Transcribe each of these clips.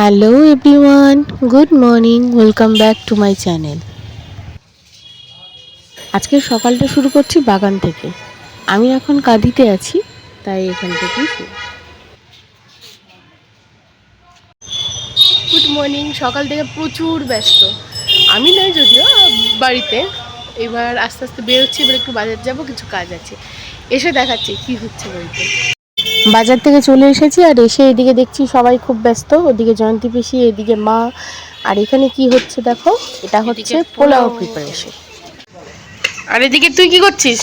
Hello everyone good morning welcome back to my channel আজকে সকালটা শুরু করছি বাগান থেকে। আমি এখন কাঁদিতে আছি, তাই এখান শুরু। গুড মর্নিং সকাল থেকে প্রচুর ব্যস্ত। আমি নয় যদিও, বাড়িতে। এবার আস্তে আস্তে বেরোচ্ছি, এবার একটু বাজার যাব, কিছু কাজ আছে। এসে দেখাচ্ছি কি হচ্ছে বলতে। বাজার থেকে চলে এসেছি আর এসে এদিকে দেখছি সবাই খুব ব্যস্ত। ওদিকে জয়ন্তী পিসি এদিকে মা। আর এখানে কি হচ্ছে দেখো? এটা হচ্ছে পোলাও প্রিপারেশন আর এদিকে তুই কি করছিস?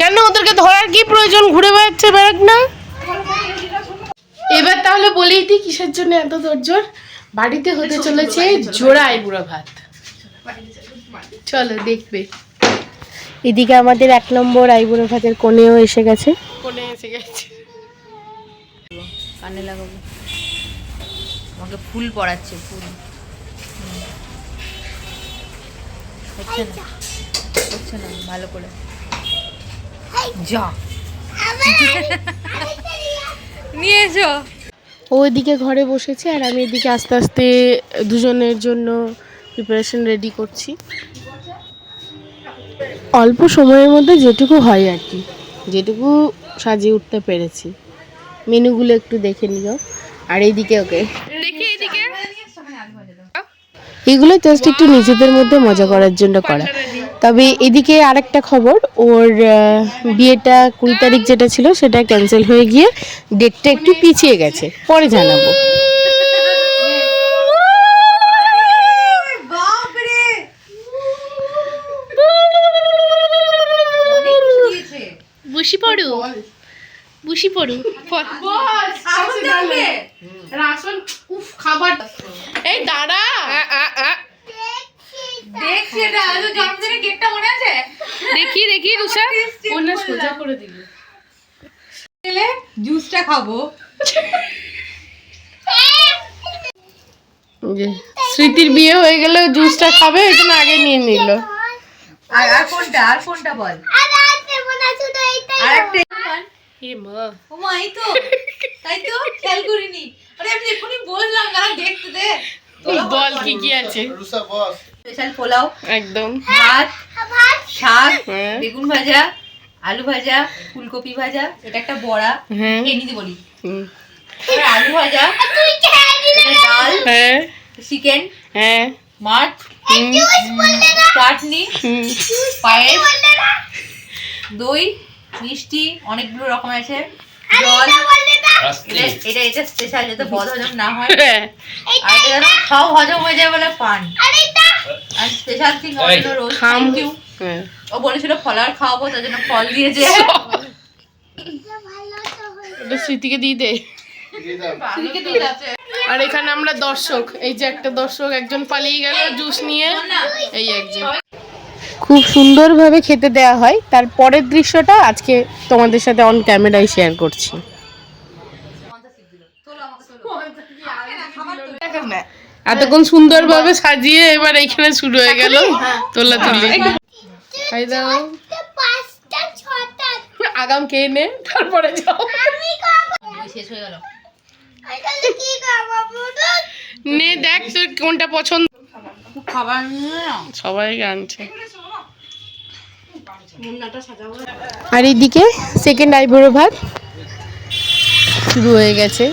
কেন ওদেরকে ধরার কি প্রয়োজন? ঘুরে বেড়াচ্ছে বেড়াক না। এবার তাহলে বলেই দিই কিসের জন্য এত তোরজোর বাড়িতে হতে চলেছে জোড়া আইবুড়ো ভাত। চলো দেখবে। এদিকে আমাদের এক নম্বর আইবুড়ো ভাতের কোণেও এসে গেছে। কোণে এসে গেছে। কানে লাগাবো। আমাকে ফুল পড়াচ্ছে ফুল। হচ্ছে না। হচ্ছে না ভালো করে। যা। নিয়ে এসো। ও এদিকে ঘরে বসেছে আর আমি এদিকে আস্তে আস্তে দুজনের জন্য প্রিপারেশন রেডি করছি। অল্প সময়ের মধ্যে যেটুকু হয় আর কি। যেটুকু সাজিয়ে উঠতে পেরেছি। মেনুগুলো একটু দেখে নিও। আর এইদিকে ওকে। দেখি এগুলো জাস্ট একটু নিজেদের মধ্যে মজা করার জন্য করা। তবে এদিকে আরেকটা খবর ওর বিয়েটা কুড়ি তারিখ যেটা ছিল সেটা ক্যান্সেল হয়ে গিয়ে ডেটটা একটু পিছিয়ে গেছে। পরে জানাব। বুসি পড়ু। বুসি পড়ু। রাসন উফ খাবার। এই দাঁড়া। দেখছি এটা আজ জন্মদিনের কেকটা মনে আছে? দেখি দেখি ওনা সোজা করে দিল জুসটা খাব। যে স্মৃতির বিয়ে হয়ে গেলে জুসটা খাবে ওই জন্য আগে নিয়ে নিল। আর আর কোনটা আর কোনটা বল? আর একটা এ মা ও মা এই তো। তাই তো খেয়াল করিনি। আরে আমি এখনই বললাম না দেখতে দে। বল কি কি আছে? স্পেশাল পোলাও একদম। ভাত শাক হ্যাঁ। বেগুন ভাজা আলু ভাজা ফুলকপি ভাজা এটা একটা বড়া হ্যাঁ। খেয়ে নিতে বলি। হুম। আলু ভাজা ডাল হ্যাঁ। চিকেন হ্যাঁ। মাছ চাটনি পায়েস দই মিষ্টি অনেকগুলো রকম আছে। জল। এটা এটা স্পেশাল যাতে বদ হজম না হয়। হ্যাঁ। আর এটা সব হজম হয়ে যায় বলে পান। আর স্পেশাল থিং অন্য রোজ থ্যাংক ইউ হ্যাঁ। ও বলেছিল ফল আর খাওয়াবো তার জন্য ফল দিয়েছে। স্মৃতিকে দিয়ে দে। আর এখানে আমরা দর্শক এই যে একটা দর্শক একজন পালিয়ে গেল জুস নিয়ে। এই একজন। খুব সুন্দরভাবে খেতে দেওয়া হয়। তার পরের দৃশ্যটা আজকে তোমাদের সাথে অন ক্যামেরায় শেয়ার করছি। এতক্ষণ সুন্দরভাবে সাজিয়ে এবার এইখানে শুরু হয়ে গেল তোলা তুলি খাই দাও। আগাম খেয়ে নে? তারপরে যাও। শেষ হয়ে গেল। নে দেখ তোর কোনটা পছন্দ। সবাই আনছে আর এইদিকে সেকেন্ড আইবুড়ো ভাত শুরু হয়ে গেছে।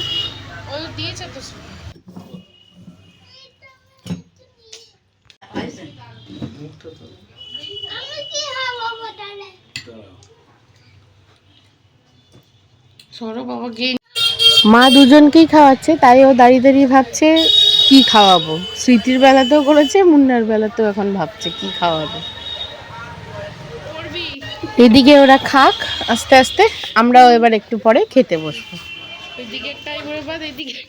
মা দুজনকেই খাওয়াচ্ছে তাই ও দাঁড়িয়ে দাঁড়িয়ে ভাবছে। কি খাওয়াবো? স্মৃতির বেলাতেও করেছে মুন্নার বেলাতেও এখন ভাবছে কি খাওয়াবো। এদিকে ওরা খাক আস্তে আস্তে আমরাও এবার একটু পরে খেতে বসবো। এদিকে একটাই করে বাদ এদিকে।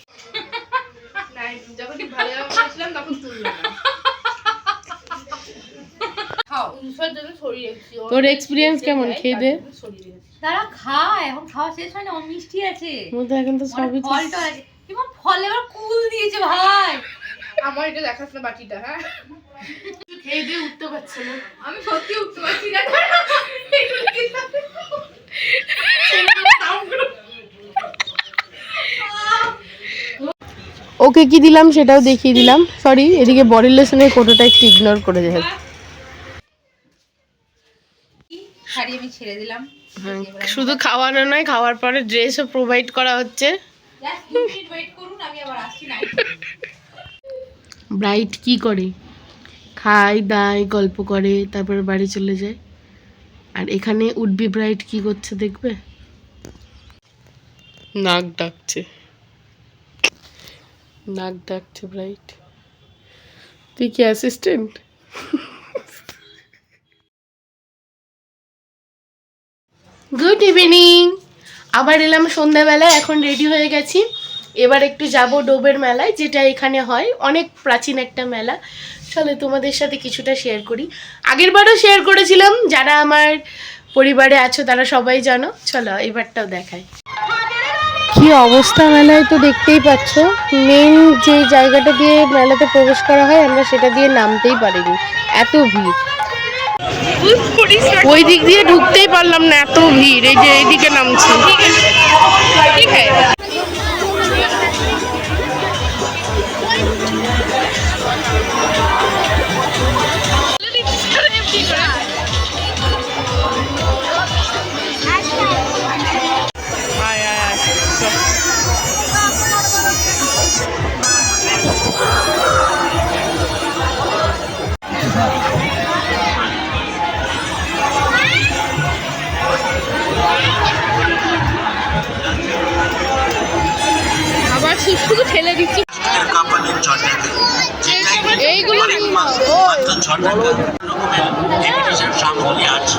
যখন ভালো বসলাম তখন তোর এক্সপিরিয়েন্স কেমন? খেয়ে দে। তারা খায় এখন খাওয়া শেষ হয় না মিষ্টি আছে। এখন তো মানে সবই তো- আছে। এবার ফল এবার কুল দিয়েছে ভাই। আমার এটা দেখাস না বাকিটা হ্যাঁ? খেয়ে দিয়ে উঠতে পারছে না। আমি সত্যি উঠতে পারছি না। ওকে কি দিলাম সেটাও দেখিয়ে দিলাম। সরি এদিকে বডি লেসনের ফটোটা একটু ইগনোর করে যায় শাড়ি আমি ছেড়ে দিলাম। হ্যাঁ, শুধু খাওয়ানো নয় খাওয়ার পরে ড্রেসও প্রোভাইড করা হচ্ছে। ব্রাইট কি করে? খায়, দায়, গল্প করে, তারপরে বাড়ি চলে যায়। আর এখানে উডবি ব্রাইট কি করছে দেখবে? নাক ডাকছে। নাক ডাকছে ব্রাইট তুই কি অ্যাসিস্ট্যান্ট গুড ইভিনিং আবার এলাম সন্ধ্যাবেলায়, এখন রেডি হয়ে গেছি। এবার একটু যাব ডোবের মেলায়, যেটা এখানে হয়। অনেক প্রাচীন একটা মেলা। চলো তোমাদের সাথে কিছুটা শেয়ার করি। আগেরবারও শেয়ার করেছিলাম, যারা আমার পরিবারে আছো তারা সবাই জানো। চলো এবারটাও দেখায় কি অবস্থা মেলায় তো দেখতেই পাচ্ছ। মেন যে জায়গাটা দিয়ে মেলাতে প্রবেশ করা হয়, আমরা সেটা দিয়ে নামতেই পারিনি। এত ভিড়। ওই দিক দিয়ে ঢুকতেই পারলাম না এত ভিড় এই যে এইদিকে নামছি। রকমের ডেকোরেশন সামগ্রী আছে।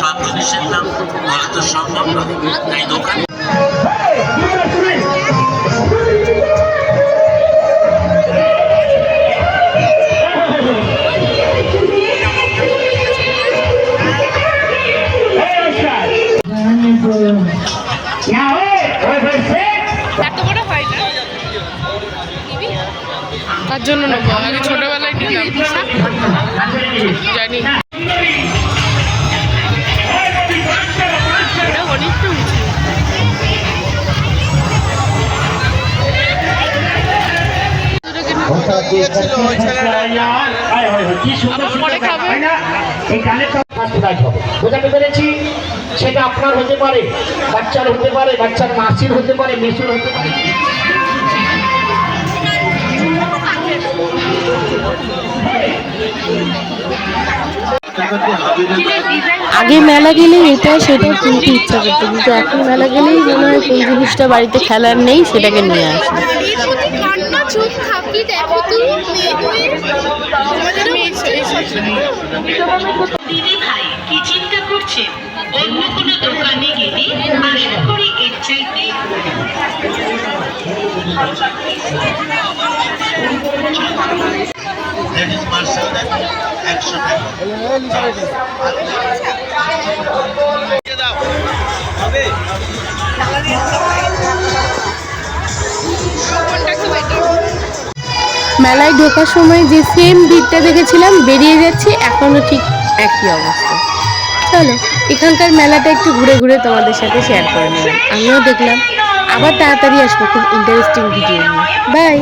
সব জিনিসের নাম বলা তো সম্ভব নয় তাই দোকানে এত বড় হয় না? তার জন্য নেব আগে নিলাম জানি। সেটা আপনার হতে পারে বাচ্চার হতে পারে বাচ্চার মাসির হতে পারে মেসুর হতে পারে। আগে মেলা গেলে এটা, সেটা কিনতে ইচ্ছা করতো, কিন্তু এখন মেলা গেলেই মনে হয় কোন জিনিসটা বাড়িতে খেলার নেই, সেটাকে নিয়ে আসে। লেডিস মার্শাল একশো মেলায় ঢোকার সময় যে সেম ভিড়টা দেখেছিলাম, বেরিয়ে যাচ্ছি, এখনও ঠিক একই অবস্থা। চলো, এখানকার মেলাটা একটু ঘুরে ঘুরে তোমাদের সাথে শেয়ার করে নিলাম আমিও দেখলাম। আবার তাড়াতাড়ি আসব, খুব ইন্টারেস্টিং ভিডিও নিয়ে। বাই